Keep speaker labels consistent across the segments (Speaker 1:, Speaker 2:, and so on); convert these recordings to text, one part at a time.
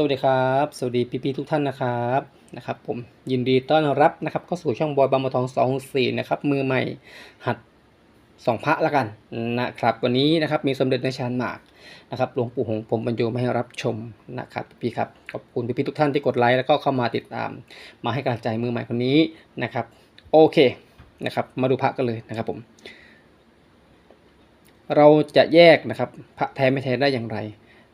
Speaker 1: สวัสดีครับ สวัสดีพี่ๆทุกท่านนะครับนะครับ ผมยินดีต้อนรับนะครับเข้าสู่ช่องบอยบางบัวทองสองสี่นะครับมือใหม่หัดสองพระละกันนะครับ วันนี้นะครับมีสมเด็จในชานหมากนะครับหลวงปู่หงผมบรรจุมาให้รับชมนะครับพี่ครับขอบคุณพี่ๆทุกท่านที่กดไลค์แล้วก็เข้ามาติดตาม มาให้กำลังใจมือใหม่คนนี้นะครับ โอเคนะครับ มาดูพระกันเลยนะครับผม เราจะแยกนะครับ พระแท้ไม่แท้ได้อย่างไร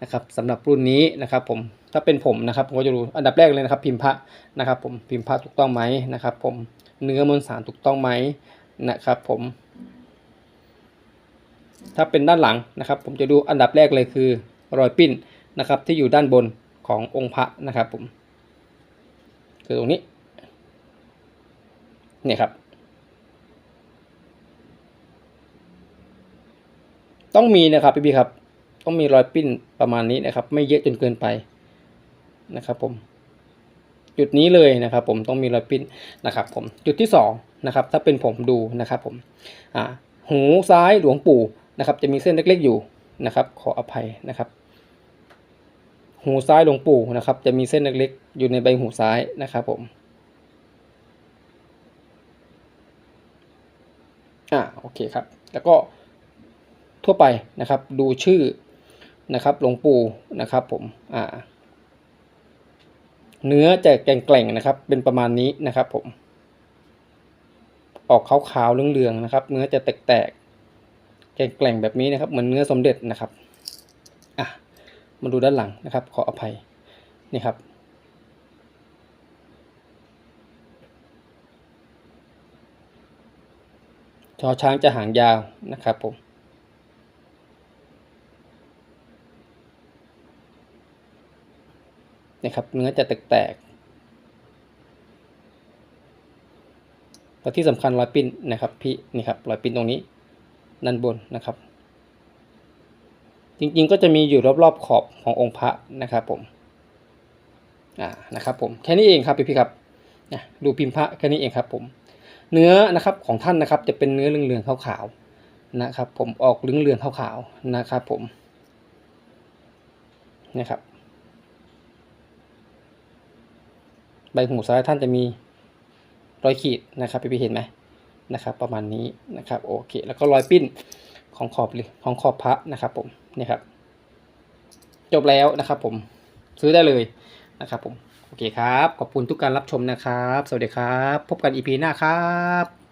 Speaker 1: นะครับสำหรับรุ่นนี้นะครับผมถ้าเป็นผมนะครับผมก็จะดูอันดับแรกเลยนะครับ พิมพ์พระนะครับ ผมพิมพ์พระถูกต้องไหมนะครับ ผมเนื้อมวลสารถูกต้องไหมนะครับ ผม ถ้าเป็นด้านหลังนะครับ ผมจะดูอันดับแรกเลยคือรอยปิ้นนะครับ ที่อยู่ด้านบนขององค์พระนะครับ ผมคือตรงนี้เนี่ยครับ ต้องมีนะครับพี่พี่ครับ ต้องมีรอยปิ้นประมาณนี้นะครับ ไม่เยอะจนเกินไปนะครับผม จุดนี้เลยนะครับ ผมต้องมีรอยปิ้นนะครับผมจุดที่สองนะครับถ้าเป็นผมดูนะครับผมหูซ้ายหลวงปู่นะครับ จะมีเส้นเล็กๆอยู่นะครับ ขออภัยนะครับ หูซ้ายหลวงปู่นะครับ จะมีเส้นเล็กๆ อยู่ในใบหูซ้ายนะครับผมอ่าโอเคครับ แล้วก็ทั่วไปนะครับ ดูชื่อ นะครับหลวงปู่นะครับผมอ่าเนื้อจะแกร่งๆนะครับ เป็นประมาณนี้นะครับผม ออกขาวๆเหลืองๆนะครับ เนื้อจะแตกๆแกร่งๆแบบนี้นะครับ เหมือนเนื้อสมเด็จนะครับอะมาดูด้านหลังนะครับ ขออภัยนี่ครับชอช้างจะหางยาวนะครับผม นะครับเนื้อจะแตกๆแล้วที่สำคัญรอยปิ้นนะครับพี่นี่ครับรอยปิ้นตรงนี้ด้านบนนะครับ จริงๆก็จะมีอยู่รอบๆขอบขององค์พระนะครับผมอ่านะครับผมแค่นี้เองครับพี่ๆครับนะดูพิมพ์พระแค่นี้เองครับผมเนื้อนะครับของท่านนะครับจะเป็นเนื้อเหลืองๆขาวๆนะครับ ผมออกเหลืองๆขาวๆนะครับผมนะครับ ใบหูซ้ายท่านจะมีรอยขีดนะครับพี่ๆเห็นไหมนะครับประมาณนี้นะครับโอเค แล้วก็รอยปิ้นของขอบของขอบพระนะครับผมนี่ครับจบแล้วนะครับผมซื้อได้เลยนะครับผมโอเคครับ ขอบคุณทุกการรับชมนะครับ สวัสดีครับ พบกันอีพีหน้าครับ